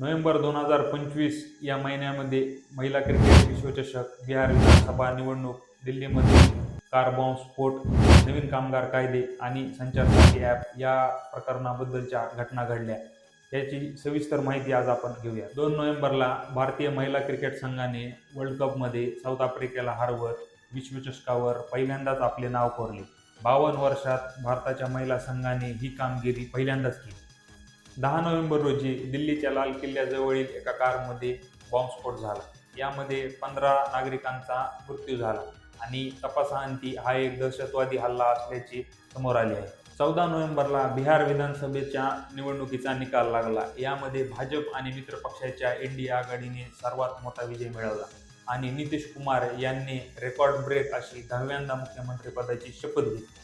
November दोन हजार पंचवीस या महिन्यामध्ये महिला क्रिकेट विश्वचषक बिहार विधानसभा निवडणूक दिल्लीमध्ये कार बॉम्ब स्फोट नवीन कामगार कायदे आणि संचारसाठी ॲप या प्रकरणाबद्दलच्या घटना घडल्या. याची सविस्तर माहिती आज आपण घेऊया. दोन नोव्हेंबरला भारतीय महिला क्रिकेट संघाने वर्ल्ड कपमध्ये साऊथ आफ्रिकेला हरवत विश्वचषकावर पहिल्यांदाच आपले नाव कोरले. बावन्न वर्षात भारताच्या महिला संघाने ही कामगिरी पहिल्यांदाच केली. दहा नोव्हेंबर रोजी दिल्लीच्या लाल किल्ल्याजवळील एका कारमध्ये बॉम्बस्फोट झाला. यामध्ये पंधरा नागरिकांचा मृत्यू झाला आणि तपासाअंती हा एक दहशतवादी हल्ला असल्याचे समोर आले आहे. चौदा नोव्हेंबरला बिहार विधानसभेच्या निवडणुकीचा निकाल लागला. यामध्ये भाजप आणि मित्र पक्षाच्या एनडीए आघाडीने सर्वात मोठा विजय मिळवला आणि नितीश कुमार यांनी रेकॉर्ड ब्रेक अशी दहाव्यांदा मुख्यमंत्रीपदाची शपथ घेतली.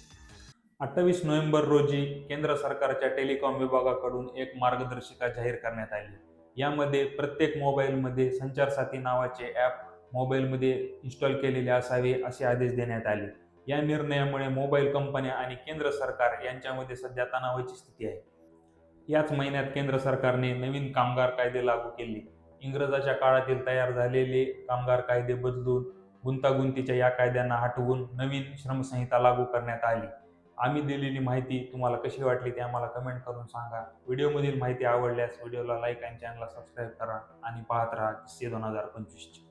अठ्ठावीस नोव्हेंबर रोजी केंद्र सरकारच्या टेलिकॉम विभागाकडून एक मार्गदर्शिका जाहीर करण्यात आली. यामध्ये प्रत्येक मोबाईलमध्ये संचार साथी नावाचे ॲप मोबाईलमध्ये इन्स्टॉल केलेले असावे असे आदेश देण्यात आले. या निर्णयामुळे मोबाईल कंपन्या आणि केंद्र सरकार यांच्यामध्ये सध्या तणावाची स्थिती आहे. याच महिन्यात केंद्र सरकारने नवीन कामगार कायदे लागू केले. इंग्रजाच्या काळातील तयार झालेले कामगार कायदे बदलून गुंतागुंतीच्या या कायद्यांना हटवून नवीन श्रमसंहिता लागू करण्यात आली. आम्ही दिलेली माहिती तुम्हाला कशी वाटली ते आम्हाला कमेंट करून सांगा. व्हिडिओमधील माहिती आवडल्यास व्हिडिओला लाईक आणि चॅनलला सबस्क्राईब करा आणि पाहत राहा किस्से दोन हजार पंचवीसचे.